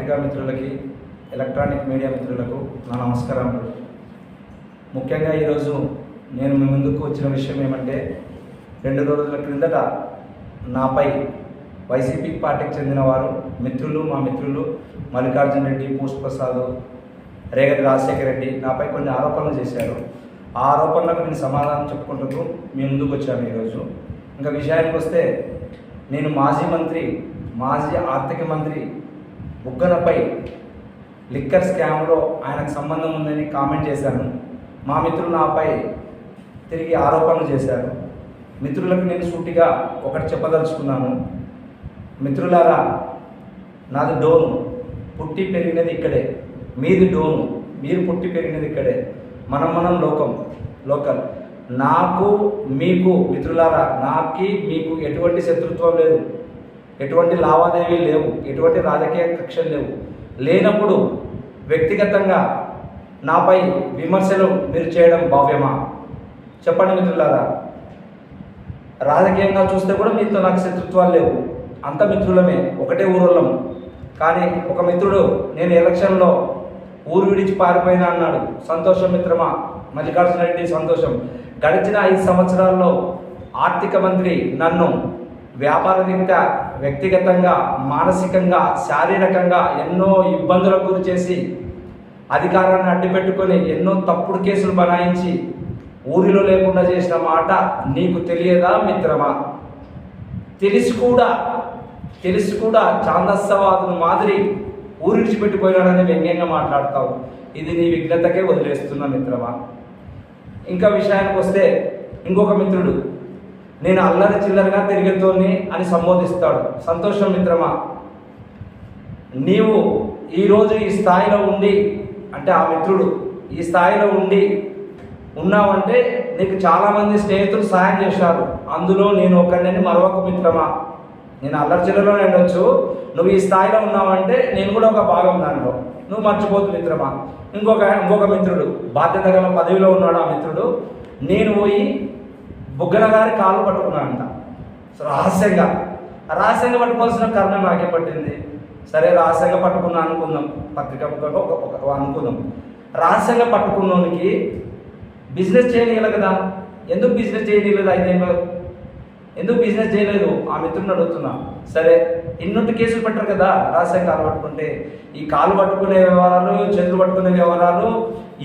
పత్రికా మిత్రులకి electronic media మిత్రులకు నా నమస్కారములు ముఖ్యంగా ఈరోజు నేను మీ ముందుకు వచ్చిన విషయం ఏమంటే రెండు రోజుల క్రిందట నాపై వైసీపీ పార్టీకి చెందిన వారు మిత్రులు మా మిత్రులు మల్లికార్జున రెడ్డి పూష్ ప్రసాద్ రేగడి రాజశేఖర రెడ్డి నాపై కొన్ని ఆరోపణలు చేశారు. ఆ ఆరోపణలకు నేను సమాధానం చెప్పుకుంటూ మీ ముందుకు వచ్చాను ఈరోజు. ఇంకా విషయానికి వస్తే నేను మాజీ మంత్రి మాజీ ఆర్థిక మంత్రి బుగ్గనపై లిక్కర్ స్కామ్లో ఆయనకు సంబంధం ఉందని కామెంట్ చేశాను. మా మిత్రులు నాపై తిరిగి ఆరోపణలు చేశారు. మిత్రులకు నేను సూటిగా ఒకటి చెప్పదలుచుకున్నాను. మిత్రులారా నాది డోను. పుట్టి పెరిగినది ఇక్కడే. మీది డోను. మీరు పుట్టి పెరిగినది ఇక్కడే. మనం మనం లోకం. లోకల్. నాకు మీకు మిత్రులారా నాకి మీకు ఎటువంటి శత్రుత్వం లేదు. ఎటువంటి లావాదేవీలు లేవు ఎటువంటి రాజకీయ కక్షలు లేవు. లేనప్పుడు వ్యక్తిగతంగా నాపై విమర్శలు మీరు చేయడం భావ్యమా? చెప్పండి మిత్రులారా. రాజకీయంగా చూస్తే కూడా మీతో నాకు శత్రుత్వాలు లేవు. అంత మిత్రులమే ఒకటే ఊరోళ్ళం. కానీ ఒక మిత్రుడు నేను ఎలక్షన్లో ఊరు విడిచి పారిపోయినా అన్నాడు. సంతోషం మిత్రమా? మల్లికార్జున రెడ్డి సంతోషం. గడిచిన ఐదు సంవత్సరాల్లో ఆర్థిక మంత్రి నన్ను వ్యాపార రీత్యా వ్యక్తిగతంగా మానసికంగా శారీరకంగా ఎన్నో ఇబ్బందులకు గురి చేసి అధికారాన్ని అడ్డుపెట్టుకొని ఎన్నో తప్పుడు కేసులు బనాయించి ఊరిలో లేకుండా చేసిన మాట నీకు తెలియదా మిత్రమా? తెలిసి కూడా తెలిసి కూడా చాందస్సవాదుని మాదిరి ఊరిడిచిపెట్టిపోయినాడని వ్యంగ్యంగా మాట్లాడతావు. ఇది నీ విఘ్నతకే వదిలేస్తున్నా మిత్రమా? ఇంకా విషయానికి వస్తే ఇంకొక మిత్రుడు నేను అల్లరి చిల్లరగా తిరిగేతోని అని సంబోధిస్తాడు. సంతోషం మిత్రమా? నీవు ఈరోజు ఈ స్థాయిలో ఉండి అంటే ఆ మిత్రుడు ఈ స్థాయిలో ఉండి ఉన్నావంటే నీకు చాలామంది స్నేహితులు సహాయం చేశారు. అందులో నేను ఒకరిని మరొక మిత్రమా? నేను అల్లరి చిల్లరలో ఉండొచ్చు. నువ్వు ఈ స్థాయిలో ఉన్నావంటే నేను కూడా ఒక భాగం దాంట్లో నువ్వు మర్చిపోతు మిత్రమా. ఇంకొక ఇంకొక మిత్రుడు బాధ్యత గల పదవిలో ఉన్నాడు ఆ మిత్రుడు. నేను పోయి బుగ్గన గారి కాలు పట్టుకున్నానంట సో రహస్యంగా రహస్యంగా పట్టుకోవాల్సిన కర్మ నాకే పట్టింది. సరే రహస్యంగా పట్టుకున్నా అనుకుందాం. పత్రిక ఒక అనుకుందాం. రహస్యంగా పట్టుకున్నోనికి బిజినెస్ చేయలేదు కదా. ఎందుకు బిజినెస్ చేయనీయలేదు అయితే ఎందుకు బిజినెస్ చేయలేదు? ఆ మిత్రుడిని అడుగుతున్నా. సరే ఇన్నుంటి కేసులు పెట్టరు కదా రహస్యం కాలు పట్టుకుంటే. ఈ కాలు పట్టుకునే వ్యవహారాలు చేతులు పట్టుకునే వ్యవహారాలు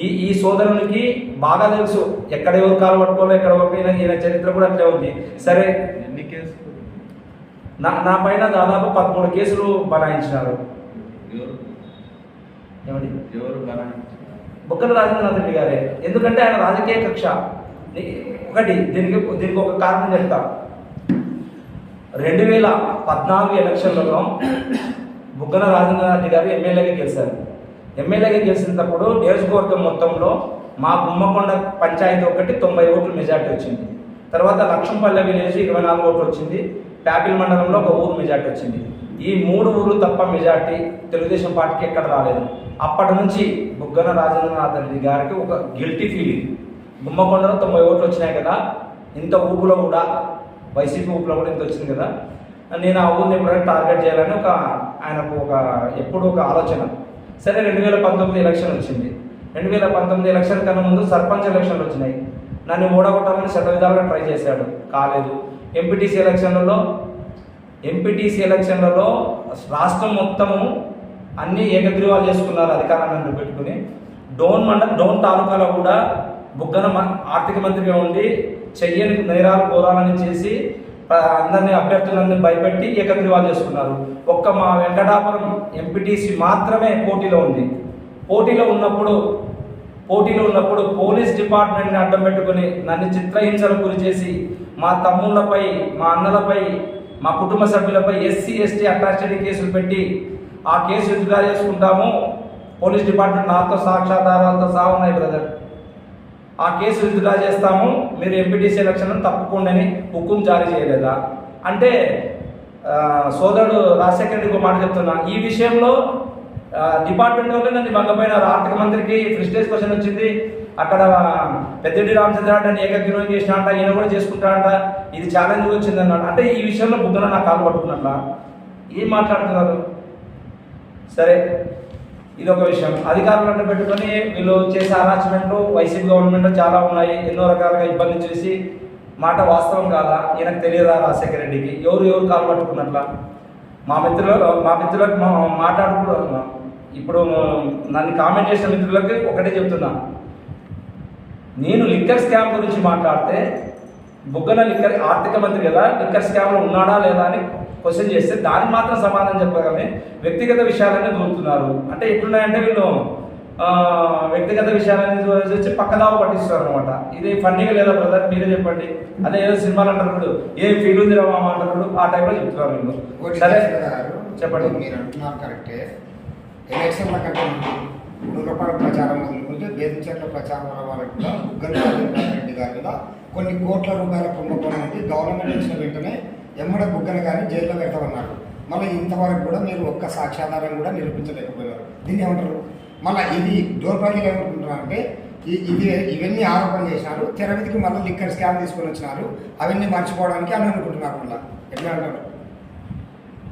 ఈ ఈ సోదరునికి బాగా తెలుసు ఎక్కడ ఎవరు కాలు పట్టుకోవాలి ఎక్కడ పోయినా ఈయన చరిత్ర కూడా అట్లే ఉంది. సరే ఎన్ని కేసులు? నా నా పైన దాదాపు పదమూడు కేసులు బనాయించినారు. ఎవరు? ఏమండి? బుక్కల రాజేంద్రనాథ్ రెడ్డి గారే. ఎందుకంటే ఆయన రాజకీయ కక్ష. ఒకటి దీనికి దీనికి ఒక కారణం చెప్తా. రెండు వేల పద్నాలుగు ఎలక్షన్లలో బుగ్గన రాజేంద్రనాథ్ రెడ్డి గారు ఎమ్మెల్యేగా గెలిచారు. ఎమ్మెల్యేగా గెలిచినప్పుడు నియోజకవర్గం మొత్తంలో మా గుమ్మకొండ పంచాయతీ ఒకటి తొంభై ఓట్లు మెజార్టీ వచ్చింది. తర్వాత లక్ష్మపల్లె విలేజ్ ఇరవై నాలుగు ఓట్లు వచ్చింది. ప్యాపిల్ మండలంలో ఒక ఊరు మెజార్టీ వచ్చింది. ఈ మూడు ఊర్లు తప్ప మెజార్టీ తెలుగుదేశం పార్టీకి ఎక్కడ రాలేదు. అప్పటి నుంచి బుగ్గన రాజేంద్రనాథ్ రెడ్డి గారికి ఒక గిల్టీ ఫీలింగ్ గుమ్మకొండలో తొంభై ఓట్లు వచ్చినాయి కదా ఇంత ఊపులో కూడా వైసీపీ ఊపులో కూడా ఇంత వచ్చింది కదా. నేను ఆ ఊరిని ఎప్పుడైనా టార్గెట్ చేయాలని ఒక ఆయనకు ఒక ఎప్పుడు ఒక ఆలోచన. సరే రెండు వేల పంతొమ్మిది ఎలక్షన్ వచ్చింది. రెండు వేల పంతొమ్మిది ఎలక్షన్ కన్నా ముందు సర్పంచ్ ఎలక్షన్లు వచ్చినాయి. నన్ను ఓడగొట్టాలని శత విధాలుగా ట్రై చేశాడు. కాలేదు. ఎంపీటీసీ ఎలక్షన్లలో ఎంపీటీసీ ఎలక్షన్లలో రాష్ట్రం మొత్తము అన్ని ఏకగ్రీవాలు చేసుకున్నారు అధికారాన్ని పెట్టుకుని. డోన్ మండల డోన్ తాలూకాలో కూడా బుగ్గన మ- ఆర్థిక మంత్రిగా ఉండి చెయ్యని నేరాలు ఘోరాలని చేసి అందరినీ అభ్యర్థులందరినీ భయపెట్టి ఏకగ్రీవాలు చేసుకున్నారు. ఒక్క మా వెంకటాపురం ఎంపీటీసీ మాత్రమే పోటీలో ఉంది. పోటీలో ఉన్నప్పుడు పోటీలో ఉన్నప్పుడు పోలీస్ డిపార్ట్మెంట్ని అడ్డం పెట్టుకుని నన్ను చిత్రహింసలకు గురి చేసి మా తమ్ముళ్ళపై మా అన్నలపై మా కుటుంబ సభ్యులపై ఎస్సీ ఎస్టీ అట్రాసిటీ కేసులు పెట్టి ఆ కేసు విత్డ్రా చేసుకుంటాము. పోలీస్ డిపార్ట్మెంట్ నాతో సాక్షాధారాలతో సహా ఉన్నాయి బ్రదర్. ఆ కేసు విత్డ్రా చేస్తాము మీరు ఎంపీటీసీ ఎలక్షన్లను తప్పకుండా హుక్కుం జారీ చేయలేదా? అంటే సోదరుడు రాజశేఖర రెడ్డి ఒక మాట చెప్తున్నా ఈ విషయంలో డిపార్ట్మెంట్ వాళ్ళు నన్ను భంగపోయినారు ఆర్థిక మంత్రికి ఫ్రిస్టేజ్ క్వశ్చన్ వచ్చింది. అక్కడ పెద్దరెడ్డి రామచంద్రారెడ్డి ఏకగ్రీవం చేసిన అంట ఈయన కూడా చేసుకుంటాడంట ఇది ఛాలెంజ్ వచ్చింది అన్నాడు. అంటే ఈ విషయంలో బుద్ధన నా కాలు పట్టుకున్నట్లా? ఏం మాట్లాడుతున్నారు? సరే. ఇది ఒక విషయం అధికారులను పెట్టుకొని వీళ్ళు చేసే హరాచ్మెంట్లు వైసీపీ గవర్నమెంట్ చాలా ఉన్నాయి. ఎన్నో రకాలుగా ఇబ్బంది చేసి మాట వాస్తవం కాదా? ఈయనకు తెలియదా రాజశేఖర రెడ్డికి? ఎవరు ఎవరు కాలు పట్టుకున్నట్లా? మా మిత్రులు మా మిత్రులకు మాట్లాడుకుంటూ ఇప్పుడు నన్ను కామెంట్ చేసిన మిత్రులకి ఒకటే చెప్తున్నా. నేను లిక్కర్ స్కామ్ గురించి మాట్లాడితే బుగ్గన లిక్కర్ ఆర్థిక మంత్రి కదా లిక్కర్ స్కామ్లో ఉన్నాడా లేదా అని క్వశ్చన్ చేస్తే దానికి మాత్రం సమాధానం చెప్పగానే వ్యక్తిగత విషయాలన్నీ దూరుతున్నారు. అంటే ఎట్లున్నాయంటే వీళ్ళు వ్యక్తిగత విషయాలన్నీ వచ్చి పక్కదావ పట్టిస్తారు అనమాట ఇది ఫన్నీగా లేదా బ్రదర్ మీరే చెప్పండి. అదే ఏదో సినిమాలు అంటారు ఏం ఫీల్ ఉంది రా మామ అంటారు ఆ టైంలో చెప్తున్నారు వీళ్ళు. సరే. చెప్పండి. మీరు అంటున్నారు కరెక్టే ఎలక్షన్ల కంటే నూరపాల ప్రచారం మొదలుకుంటే బేదించట్ల ప్రచారం వరకు కూడా బుగ్గన రెడ్డి గారి కొన్ని కోట్ల రూపాయల కుంభకోణం ఉంది గవర్నమెంట్ ఇచ్చిన వెంటనే ఎమ్మడ బుగ్గన కానీ జైల్లో పెట్టమన్నారు. మళ్ళీ ఇంతవరకు కూడా మీరు ఒక్క సాక్ష్యాధారం కూడా నిరూపించలేకపోయారు దీన్ని ఏమంటారు? మళ్ళీ ఇది దౌర్భాగ్యం ఏమనుకుంటున్నారు అంటే ఈ- ఇది ఇవన్నీ ఆరోపణలు చేసినారు తెరవిధికి మళ్ళీ లిక్కర్ స్కామ్ తీసుకొని వచ్చినారు అవన్నీ మర్చిపోవడానికి అని అనుకుంటున్నారు మళ్ళీ. ఎట్లా అంటారు?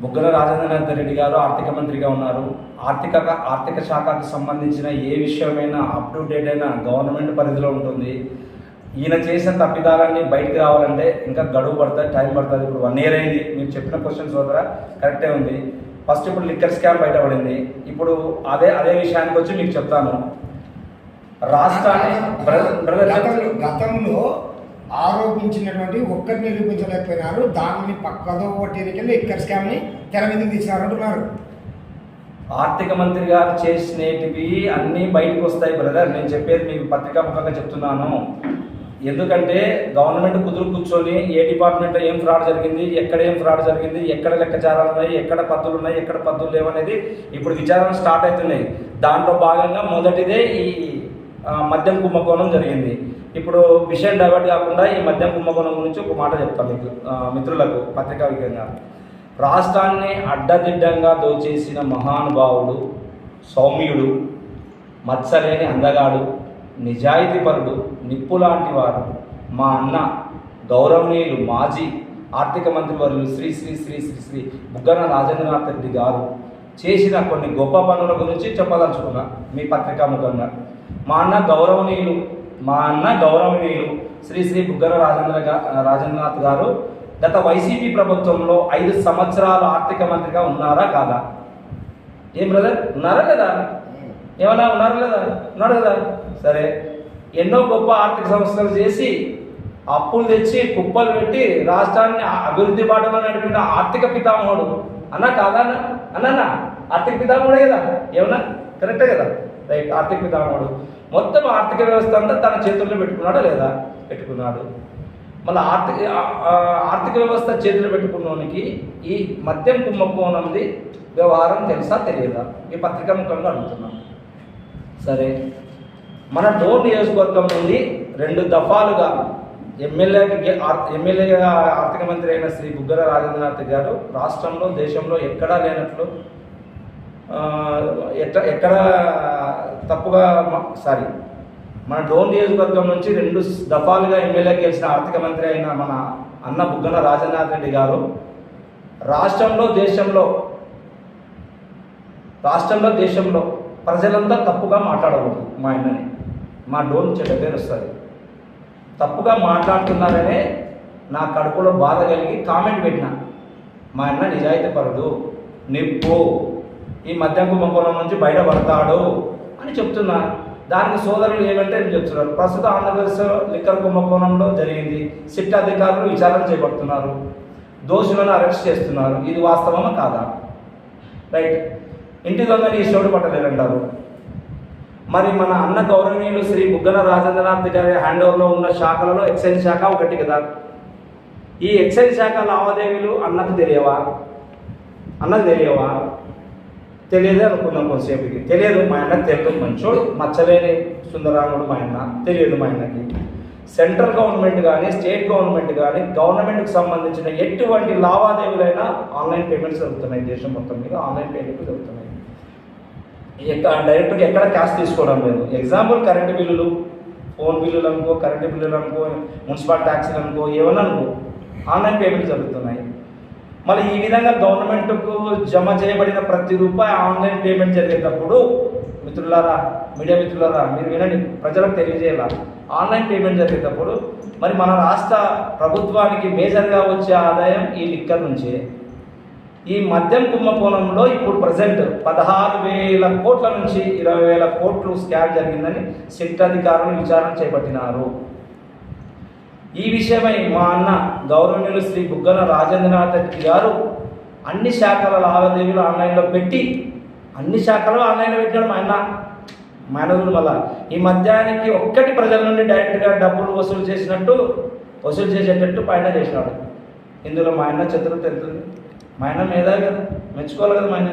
బుగ్గల రాజేంద్రనాథ్ రెడ్డి గారు ఆర్థిక మంత్రిగా ఉన్నారు. ఆర్థిక ఆర్థిక శాఖకు సంబంధించిన ఏ విషయమైనా అప్ టు డేట్ అయినా గవర్నమెంట్ పరిధిలో ఉంటుంది. ఈయన చేసిన తప్పిదాలన్నీ బయటికి రావాలంటే ఇంకా గడువు పడుతుంది టైం పడుతుంది. ఇప్పుడు వన్ ఇయర్ అయింది. మీరు చెప్పిన క్వశ్చన్స్ ద్వారా కరెక్టే ఉంది. ఫస్ట్ ఇప్పుడు లిక్కర్ స్కామ్ బయటపడింది ఇప్పుడు అదే అదే విషయానికి వచ్చి మీకు చెప్తాను. రాష్ట్రాన్ని గతంలో ఆరోపించినటువంటి ఒక్కరిని నిరూపించలేకపోయినారు. దానిని పక్కదో ఒట్టికెళ్ళి ఇక్కడ స్కామ్ని తెర మీదకి తీసినారు అంటున్నారు. ఆర్థిక మంత్రి గారు చేసినవి అన్నీ బయటకు వస్తాయి బ్రదర్ నేను చెప్పేది మీకు పత్రికాముఖంగా చెప్తున్నాను. ఎందుకంటే గవర్నమెంట్ కుదురు కూర్చొని ఏ డిపార్ట్మెంట్లో ఏం ఫ్రాడ్ జరిగింది ఎక్కడ ఏం ఫ్రాడ్ జరిగింది ఎక్కడ లెక్కచారాలు ఉన్నాయి ఎక్కడ పద్దులు ఉన్నాయి ఎక్కడ పద్దులు లేవనేది ఇప్పుడు విచారణ స్టార్ట్ అవుతున్నాయి. దాంట్లో భాగంగా మొదటిదే ఈ మద్యం కుంభకోణం జరిగింది. ఇప్పుడు విషయం డైవర్ట్ కాకుండా ఈ మద్యం కుంభకోణం గురించి ఒక మాట చెప్తాను మీకు మిత్రులకు పత్రికా విధంగా రాష్ట్రాన్ని అడ్డదిడ్డంగా దోచేసిన మహానుభావుడు సౌమ్యుడు మత్సలేని అందగాడు నిజాయితీపరుడు నిప్పు లాంటి వారు మా అన్న గౌరవనీయులు మాజీ ఆర్థిక మంత్రి వర్యులు శ్రీ శ్రీ శ్రీ శ్రీ శ్రీ బుగ్గన రాజేంద్రనాథ్ రెడ్డి గారు చేసిన కొన్ని గొప్ప పనుల గురించి చెప్పదలుచుకున్నా మీ పత్రికా ముఖంగా. మా అన్న గౌరవనీయులు మా అన్న గౌరవనీయులు శ్రీ శ్రీ బుగ్గన రాజేంద్ర రాజేంద్రనాథ్ గారు గత వైసీపీ ప్రభుత్వంలో ఐదు సంవత్సరాలు ఆర్థిక మంత్రిగా ఉన్నారా కాదా? ఏం బ్రదర్ ఉన్నారా లేదా? ఏమన్నా ఉన్నారు లేదా? ఉన్నాడు కదా సరే ఎన్నో గొప్ప ఆర్థిక సంస్థలు చేసి అప్పులు తెచ్చి కుప్పలు పెట్టి రాష్ట్రాన్ని అభివృద్ధి బాటలో నడిపిన ఆర్థిక పితామహుడు. అన్న కాదా? అన్న? అన్నా ఆర్థిక పితామహుడే కదా? ఏమన్నా? కరెక్టే కదా? రైట్ ఆర్థిక పితామహుడు. మొత్తం ఆర్థిక వ్యవస్థ అంతా తన చేతుల్లో పెట్టుకున్నాడా లేదా? పెట్టుకున్నాడు. మళ్ళీ ఆర్థిక ఆర్థిక వ్యవస్థ చేతులు పెట్టుకున్నోనికి ఈ మద్యం కుంభకోణంది వ్యవహారం తెలుసా తెలియదా? ఈ పత్రికా ముఖంగా అడుగుతున్నాం సరే మన డోర్ నియోజకవర్గం నుండి రెండు దఫాలుగా ఎమ్మెల్యేకి ఎమ్మెల్యేగా ఆర్థిక మంత్రి అయిన శ్రీ బుగ్గన రాజేంద్రనాథ్ గారు రాష్ట్రంలో దేశంలో ఎక్కడా లేనట్లు ఎట్ట ఎక్కడ తప్పుగా సారీ మన డోన్ నియోజకవర్గం నుంచి రెండు దఫాలుగా ఎమ్మెల్యే గెలిచిన ఆర్థిక మంత్రి అయిన మన అన్న బుగ్గన రాజేంద్రనాథ్ రెడ్డి గారు రాష్ట్రంలో దేశంలో రాష్ట్రంలో దేశంలో ప్రజలంతా తప్పుగా మాట్లాడకూడదు. మా ఆయనని. మా డోన్ చెడ్డ పేరు వస్తుంది. తప్పుగా మాట్లాడుతున్నారనే నా కడుపులో బాధ కలిగి కామెంట్ పెట్టిన. మా అన్న పడదు నిప్పు. ఈ మధ్య కుంభకోణం నుంచి బయటపడతాడు అని చెప్తున్నా. దానికి సోదరులు ఏమంటే నేను చెప్తున్నారు? ప్రస్తుతం ఆంధ్రప్రదేశ్లో లిక్కర్ కుంభకోణంలో జరిగింది. సిట్ అధికారులు విచారణ చేపడుతున్నారు. దోషులను అరెస్ట్ చేస్తున్నారు. ఇది వాస్తవమా కాదా? రైట్. ఇంటి దొంగని ఈశ్వరుడు పట్టలేరంటారు మరి మన అన్న గౌరవనీయులు శ్రీ బుగ్గన రాజేంద్రనాథ్ గారి హ్యాండ్ ఓవర్లో ఉన్న శాఖలలో ఎక్సైజ్ శాఖ ఒకటి కదా. ఈ ఎక్సైజ్ శాఖ లావాదేవీలు అన్నకు తెలియవా? అన్నకు తెలియవా? తెలియదే అనుకున్నాం కొంతసేపుకి తెలియదు మా అన్నకు తెలియదు. మంచోడు మచ్చలేని సుందరాముడు మా అన్న. తెలియదు మా అన్నకి. సెంట్రల్ గవర్నమెంట్ కానీ స్టేట్ గవర్నమెంట్ కానీ గవర్నమెంట్కి సంబంధించిన ఎటువంటి లావాదేవీలైనా ఆన్లైన్ పేమెంట్స్ జరుగుతున్నాయి. దేశం మొత్తం మీద ఆన్లైన్ పేమెంట్లు జరుగుతున్నాయి. డైరెక్ట్గా ఎక్కడ క్యాష్ తీసుకోవడం లేదు. ఎగ్జాంపుల్ కరెంటు బిల్లులు ఫోన్ బిల్లులు అనుకో కరెంటు బిల్లులు అనుకో మున్సిపల్ ట్యాక్సీలు అనుకో ఏమన్నా అనుకో ఆన్లైన్ పేమెంట్ జరుగుతున్నాయి. మళ్ళీ ఈ విధంగా గవర్నమెంట్కు జమ చేయబడిన ప్రతి రూపాయి ఆన్లైన్ పేమెంట్ జరిగేటప్పుడు మిత్రులారా మీడియా మిత్రులారా మీరు వినండి ప్రజలకు తెలియజేయాల? ఆన్లైన్ పేమెంట్ జరిగేటప్పుడు మరి మన రాష్ట్ర ప్రభుత్వానికి మేజర్గా వచ్చే ఆదాయం ఈ లిక్కర్ నుంచే. ఈ మద్యం కుంభకోణంలో ఇప్పుడు ప్రజెంట్ పదహారు వేల కోట్ల నుంచి ఇరవై వేల కోట్లు స్కామ్ జరిగిందని సిట్ అధికారులు విచారణ చేపట్టినారు. ఈ విషయమై మా అన్న గౌరవనీయులు శ్రీ బుగ్గన రాజేంద్రనాథ్ రెడ్డి గారు అన్ని శాఖల లావాదేవీలు ఆన్లైన్లో పెట్టి అన్ని శాఖలు ఆన్లైన్లో పెట్టాడు మా అన్న. మా వల్ల మళ్ళా ఈ మధ్యాహ్నానికి ఒక్కటి ప్రజల నుండి డైరెక్ట్గా డబ్బులు వసూలు చేసినట్టు వసూలు చేసేటట్టు పైన చేసినాడు. ఇందులో మా అన్న చతుర్థ తెలుస్తుంది మా ఆయన మేధావి కదా మెచ్చుకోవాలి కదా మా ఆయన?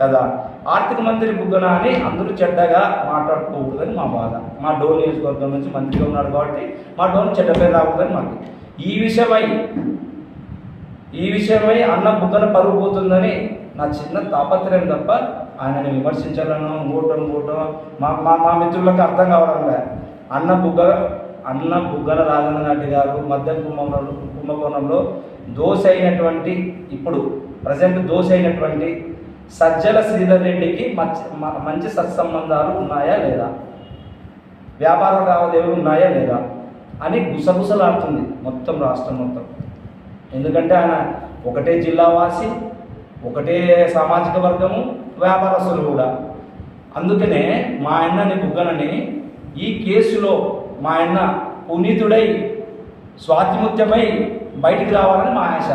కదా. ఆర్థిక మంత్రి బుగ్గన అని అందరూ చెడ్డగా మాట్లాడుకోకూడదని మా బాధ. మా డోన్ నియోజకవర్గం నుంచి మంత్రిగా ఉన్నాడు కాబట్టి మా డోన్ చెడ్డ పేరు రాకూడదని మాకు. ఈ విషయమై ఈ విషయమై అన్న బుగ్గన పరుగు పోతుందని నా చిన్న తాపత్రయం తప్ప ఆయనని విమర్శించాలను మూటం మూటం మా మా మా మిత్రులకు అర్థం కావడం అన్న బుగ్గ అన్నం బుగ్గల రాజన్న నాటి గారు మద్యం కుంభకోణంలో కుంభకోణంలో దోష అయినటువంటి ఇప్పుడు ప్రజెంట్ దోష అయినటువంటి సజ్జల శ్రీధర్ రెడ్డికి మంచి మంచి సత్సంబంధాలు ఉన్నాయా లేదా? వ్యాపార లావాదేవీలు ఉన్నాయా లేదా? అని గుసగుసలాడుతుంది మొత్తం రాష్ట్రం మొత్తం. ఎందుకంటే ఆయన ఒకటే జిల్లావాసి ఒకటే సామాజిక వర్గము వ్యాపారస్తులు కూడా. అందుకనే మా ఆయనని బుగ్గనని ఈ కేసులో మా ఆయన పునీతుడై స్వాతిముత్యమై బయటికి రావాలని మా ఆశ.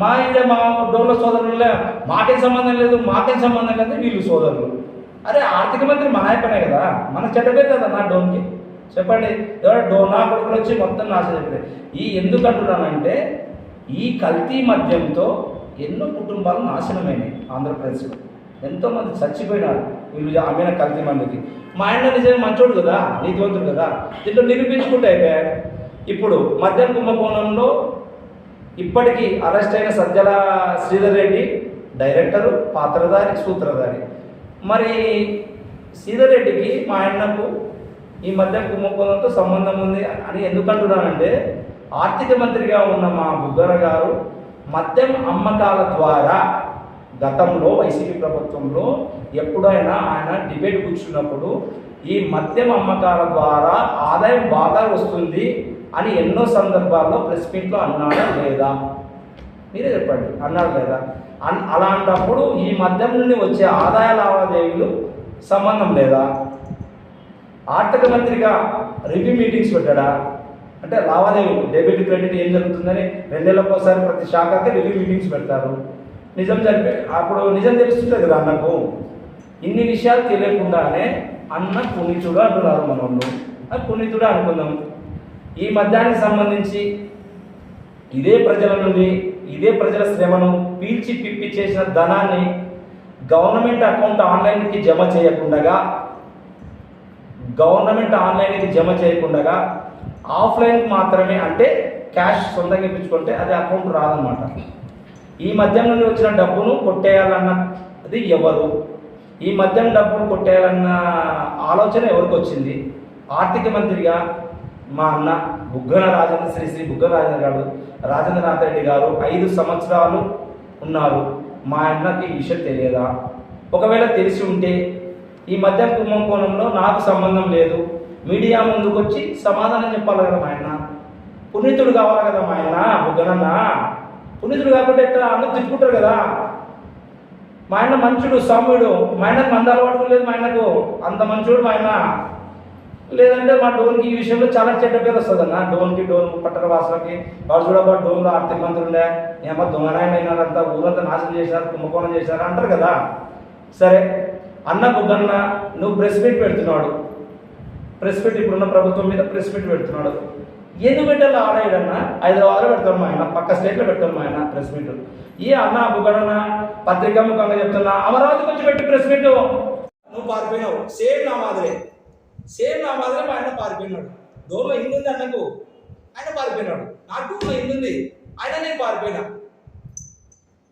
మా ఈడ మా డోళ్ళ సోదరులే మాకేం సంబంధం లేదు మాకే సంబంధం లేదు వీళ్ళు సోదరులు. అరే ఆర్థిక మంత్రి మన కదా మన చెడ్డపే కదా నా డోన్కి. చెప్పండి ఎవరో డోనా కొడుకులు వచ్చి మొత్తం నాశనం చెప్పారు ఈ ఎందుకు అంటున్నానంటే ఈ కల్తీ మద్యంతో ఎన్నో కుటుంబాలు నాశనమైనాయి ఆంధ్రప్రదేశ్లో. ఎంతోమంది చచ్చిపోయినారు. వీళ్ళు అమ్మిన కలిసి మందికి. మా ఆయన నిజంగా మంచోడు కదా నీతివంతుడు కదా దీంట్లో నిరూపించుకుంటే అయితే ఇప్పుడు మద్యం కుంభకోణంలో ఇప్పటికీ అరెస్ట్ అయిన సజ్జల శ్రీధర్ రెడ్డి డైరెక్టరు పాత్రధారి సూత్రధారి. మరి శ్రీధర్ రెడ్డికి మా ఆయనకు ఈ మద్యం కుంభకోణంతో సంబంధం ఉంది అని ఎందుకంటున్నానంటే ఆర్థిక మంత్రిగా ఉన్న మా బుగ్గర గారు మద్యం అమ్మకాల ద్వారా గతంలో వైసీపీ ప్రభుత్వంలో ఎప్పుడైనా ఆయన డిబేట్ కూర్చున్నప్పుడు ఈ మద్యం అమ్మకాల ద్వారా ఆదాయం బాగా వస్తుంది అని ఎన్నో సందర్భాల్లో ప్రెస్ మీట్లో అన్నాడా లేదా? మీరే చెప్పండి అన్నాడు లేదా? అన్ అలాంటప్పుడు ఈ మద్యం నుండి వచ్చే ఆదాయ లావాదేవీలు సంబంధం లేదా? ఆర్థిక మంత్రిగా రివ్యూ మీటింగ్స్ పెట్టాడా? అంటే లావాదేవీలు డెబిట్ క్రెడిట్ ఏం జరుగుతుందని రెండేళ్ళకోసారి ప్రతి శాఖకి రివ్యూ మీటింగ్స్ పెడతారు. నిజం జరిపే. అప్పుడు నిజం తెలుస్తుంటుంది కదా అన్నకు? ఇన్ని విషయాలు తెలియకుండానే అన్న పునీతుడు అంటున్నారు మన వాళ్ళు అది పునీతుడు అనుకుందాం. ఈ మద్యానికి సంబంధించి ఇదే ప్రజల నుండి ఇదే ప్రజల శ్రమను పీల్చి పిప్పి చేసిన ధనాన్ని గవర్నమెంట్ అకౌంట్ ఆన్లైన్కి జమ చేయకుండగా గవర్నమెంట్ ఆన్లైన్కి జమ చేయకుండగా ఆఫ్లైన్కి మాత్రమే అంటే క్యాష్ సొంతంగా ఇప్పించుకుంటే అది అకౌంట్ రాదనమాట ఈ మద్యం నుండి వచ్చిన డబ్బును కొట్టేయాలన్నది ఎవరు? ఈ మద్యం డబ్బును కొట్టేయాలన్న ఆలోచన ఎవరికి వచ్చింది? ఆర్థిక మంత్రిగా మా అన్న బుగ్గన రాజేంద్ర శ్రీ శ్రీ బుగ్గన రాజేంద్ర గారు రాజేంద్రనాథ్ రెడ్డి గారు ఐదు సంవత్సరాలు ఉన్నారు. మా అన్నకి ఈ విషయం తెలియదా? ఒకవేళ తెలిసి ఉంటే ఈ మధ్య కుంభకోణంలో నాకు సంబంధం లేదు. మీడియా ముందుకు వచ్చి సమాధానం చెప్పాలి కదా మా ఆయన పునీతుడు కావాలి కదా మా ఆయన బుగ్గనన్న. పునీతుడు కాకుండా ఎట్లా? అందరూ తిట్టుకుంటారు కదా. మా ఆయన మంచుడు సామ్యుడు మా ఆయనకు మంద అలవాటు లేదు మా ఆయనకు. అంత మంచుడు మా ఆయన. లేదంటే మా డోన్కి ఈ విషయంలో చాలా చెడ్డ పేరు వస్తుంది అన్న డోన్కి డోన్ పట్టణ వాసులకి. వాడు చూడబా డోన్లో ఆర్థిక మంత్రులు ఉండే. ఏమో దొంగనాయన అయినారంతా ఊరంతా నాశనం చేశారు కుంభకోణం చేశారు అంటారు కదా. సరే అన్న బుగ్గన్న నువ్వు ప్రెస్ మీట్ పెడుతున్నాడు. ప్రెస్ మీట్ ఇప్పుడున్న ప్రభుత్వం మీద ప్రెస్ మీట్ పెడుతున్నాడు. ఎందుకు పెట్టాలి ఆడాడన్న హైదరాబాద్లో పెడతాడు మా ఆయన పక్క స్టేట్లో పెడతాడు మా ఆయన ప్రెస్ మీట్ ఈ అన్న బుగ్గన్న పత్రికా ముఖంగా చెప్తున్నా అమరావతి కొంచెం పెట్టి ప్రెస్ మీట్ నువ్వు పారిపోయినావు. సేమ్ నా మాదిరే. సేమ్ నా మాదిరే మా ఆయన పారిపోయినాడు. దూరంలో ఇల్లు ఉంది అన్నకు. ఆయన పారిపోయినాడు. నాకు దూరంలో ఇల్లు ఉంది. ఆయన నేను పారిపోయినా.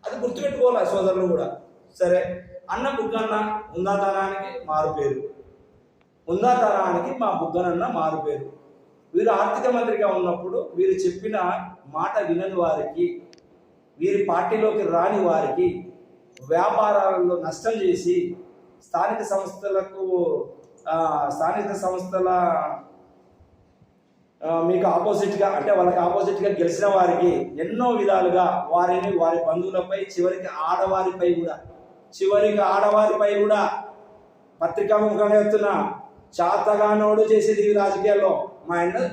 అది గుర్తుపెట్టుకోవాలి సోదరులు కూడా. సరే అన్న బుగ్గన్న ఉందాతనానికి మారు పేరు. ఉందాతనానికి మా బుగ్గనన్న మారు పేరు. వీరు ఆర్థిక మంత్రిగా ఉన్నప్పుడు వీరు చెప్పిన మాట వినని వారికి వీరి పార్టీలోకి రాని వారికి వ్యాపారాలలో నష్టం చేసి స్థానిక సంస్థలకు స్థానిక సంస్థల మీకు ఆపోజిట్గా అంటే వాళ్ళకి ఆపోజిట్గా గెలిచిన వారికి ఎన్నో విధాలుగా వారిని వారి బంధువులపై చివరికి ఆడవారిపై కూడా చివరికి ఆడవారిపై కూడా పత్రికాముఖంగా ఎత్తున చాతగానోడు చేసేది రాజకీయాల్లో. మా ఆయన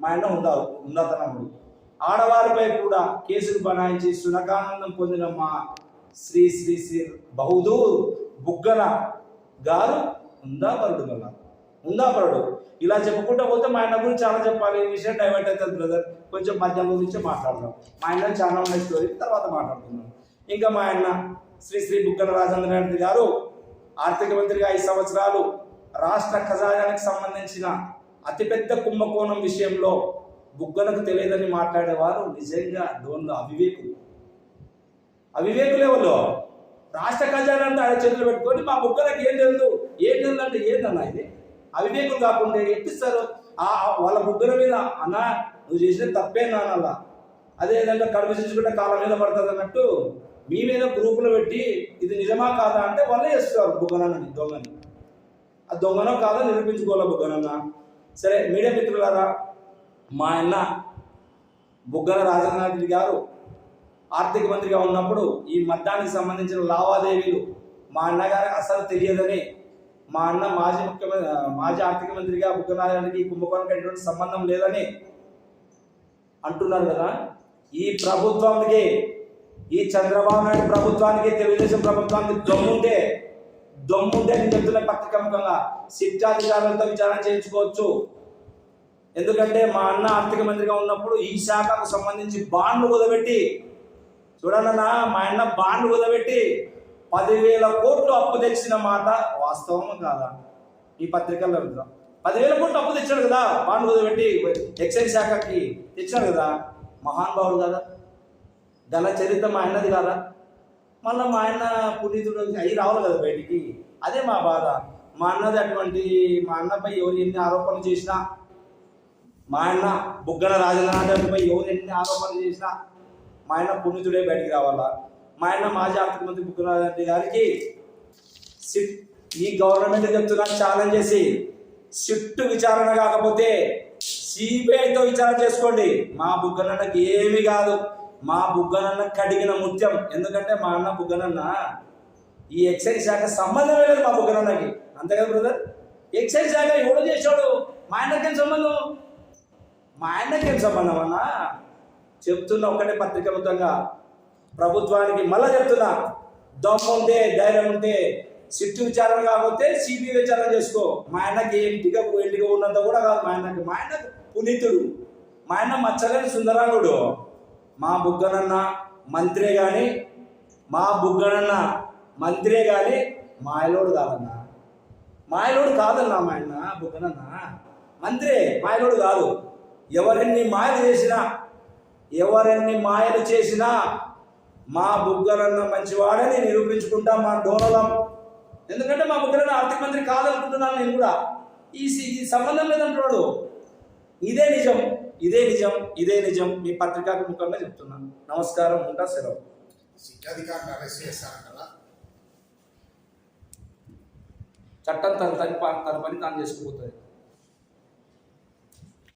మా ఆయన ఉండాలి ఉన్నతనముడు. ఆడవారిపై కూడా కేసులు బనాయించి సునకానందం పొందిన మా శ్రీ శ్రీ శ్రీ బహుదూర్ బుగ్గన గారు ఉందాపరుడు గల ఉందాపరుడు. ఇలా చెప్పుకుంటూ పోతే మా ఆయన గురించి చాలా చెప్పాలి. ఈ విషయం డైవర్ట్ అవుతుంది బ్రదర్ కొంచెం మధ్య గురించి మాట్లాడదాం. మా ఆయన చాలా ఉన్నాయి స్టోరీ తర్వాత మాట్లాడుకుందాం. ఇంకా మా ఆయన శ్రీ శ్రీ బుగ్గన రాజేంద్ర గారు ఆర్థిక మంత్రిగా ఐదు సంవత్సరాలు రాష్ట్ర ఖజానానికి సంబంధించిన అతిపెద్ద కుంభకోణం విషయంలో బుగ్గనకు తెలియదని మాట్లాడేవారు నిజంగా డోన్లో అవివేకులు. అవివేకులే వాళ్ళు రాష్ట్ర ఖజానా అంతా ఆయన చేతులు పెట్టుకొని మా బుగ్గనకి ఏం తెలుదు ఏం తెలుదు అంటే ఏందన్నా ఇది? అవివేకులు కాకుండా ఎట్టిస్తారు ఆ వాళ్ళ బుగ్గల మీద అన్నా నువ్వు చేసిన తప్పే నానల్లా అదే కడుపు చేసుకుంటే కాళ్ళ మీద పడుతుంది అన్నట్టు మీ మీద గ్రూపులు పెట్టి ఇది నిజమా కాదా? అంటే వాళ్ళే చేస్తారు బుగ్గలని దొంగని. దొంగనో కాదో నిరూపించుకోవాలి బుగ్గనన్న? సరే మీడియా మిత్రులారా మా అన్న బుగ్గన రాజనాథ్ గారు ఆర్థిక మంత్రిగా ఉన్నప్పుడు ఈ మద్దానికి సంబంధించిన లావాదేవీలు మా అన్నగారు అసలు తెలియదని మా అన్న మాజీ ముఖ్యమంత్రి మాజీ ఆర్థిక మంత్రిగా బుగ్గనారాయణకి కుంభకోణంకి ఎటువంటి సంబంధం లేదని అంటున్నారు కదా. ఈ ప్రభుత్వానికి ఈ చంద్రబాబు నాయుడు ప్రభుత్వానికి తెలుగుదేశం ప్రభుత్వానికి దమ్ముంటే దమ్ముంటే నేను చెప్తున్న పత్రికాముఖంగా శిక్షాధికారులతో విచారణ చేయించుకోవచ్చు. ఎందుకంటే మా అన్న ఆర్థిక మంత్రిగా ఉన్నప్పుడు ఈ శాఖకు సంబంధించి బాండ్లు కుదబెట్టి చూడన్నా మా అన్న బాండ్లు కుదబెట్టి పదివేల కోట్లు అప్పు తెచ్చిన మాట వాస్తవం కాదా? ఈ పత్రికల్లో వెళ్దాం పదివేల కోట్లు అప్పు తెచ్చాడు కదా బాండ్లు కుదబెట్టి ఎక్సైజ్ శాఖకి తెచ్చాడు కదా. మహానుభావుడు కదా. గల చరిత్ర మా అన్నది కదా? మళ్ళీ మా ఆయన పునీతుడు అవి రావాలి కదా బయటికి. అదే మా బాధ. మా అన్నది అటువంటి మా అన్నపై ఎవరు ఎన్ని ఆరోపణలు చేసినా మా అన్న బుగ్గన రాజనాథపై ఎవరు ఎన్ని ఆరోపణలు చేసినా మా ఆయన పుణ్యతుడే బయటికి రావాలా? మా ఆయన మాజీ ఆర్థిక మంత్రి బుగ్గన రాజారెడ్డి గారికి సిట్ ఈ గవర్నమెంట్ చెప్తున్నా ఛాలెంజ్ చేసి సిట్టు విచారణ కాకపోతే సిబిఐతో విచారణ చేసుకోండి. మా బుగ్గనన్నకి ఏమి కాదు. మా బుగ్గనన్న కడిగిన ముత్యం. ఎందుకంటే మా అన్న బుగ్గనన్న ఈ ఎక్సైజ్ శాఖ సంబంధమే లేదు మా బుగ్గనన్నకి అంతే కదా బ్రదర్ ఎక్సైజ్ శాఖ ఎవడు చేశాడు? మా ఆయనకేం సంబంధం? మా ఆయనకేం సంబంధం అన్నా? చెప్తున్న ఒకటే పత్రిక మొత్తంగా ప్రభుత్వానికి మళ్ళా చెప్తున్నా. దమ్ము ఉంటే ధైర్యం ఉంటే సిట్టు విచారణ కాకపోతే సిబిఐ విచారణ చేసుకో. మా ఆయనకి ఇంటిగా ఇంటిగా ఉన్నంత కూడా కాదు మా ఆయనకి. మా ఆయన పునీతుడు. మా ఆయన మచ్చలేని సుందరాంగుడు. మా బుగ్గనన్న మంత్రే కానీ మా బుగ్గనన్న మంత్రే కానీ మాయలోడు కాదన్నా. మాయలోడు కాదన్నా మా ఆయన బుగ్గనన్నా. మంత్రే మాయలోడు కాదు. ఎవరిని మాయలు చేసినా ఎవరిని మాయలు చేసినా మా బుగ్గనన్న మంచివాడని నిరూపించుకుంటాం మా డోనలం ఎందుకంటే మా బుగ్గనన్న ఆర్థిక మంత్రి కాదనుకుంటున్నాను నేను కూడా. ఈ సి- ఈ సంబంధం లేదంటున్నాడు ఇదే నిజం ఇదే నిజం ఇదే నిజం మీ పత్రికాకు ముఖంగా చెప్తున్నాను. నమస్కారం ఉంటా సెలవు. చట్టం తన తన పని తన పని తాను చేసుకుపోతుంది.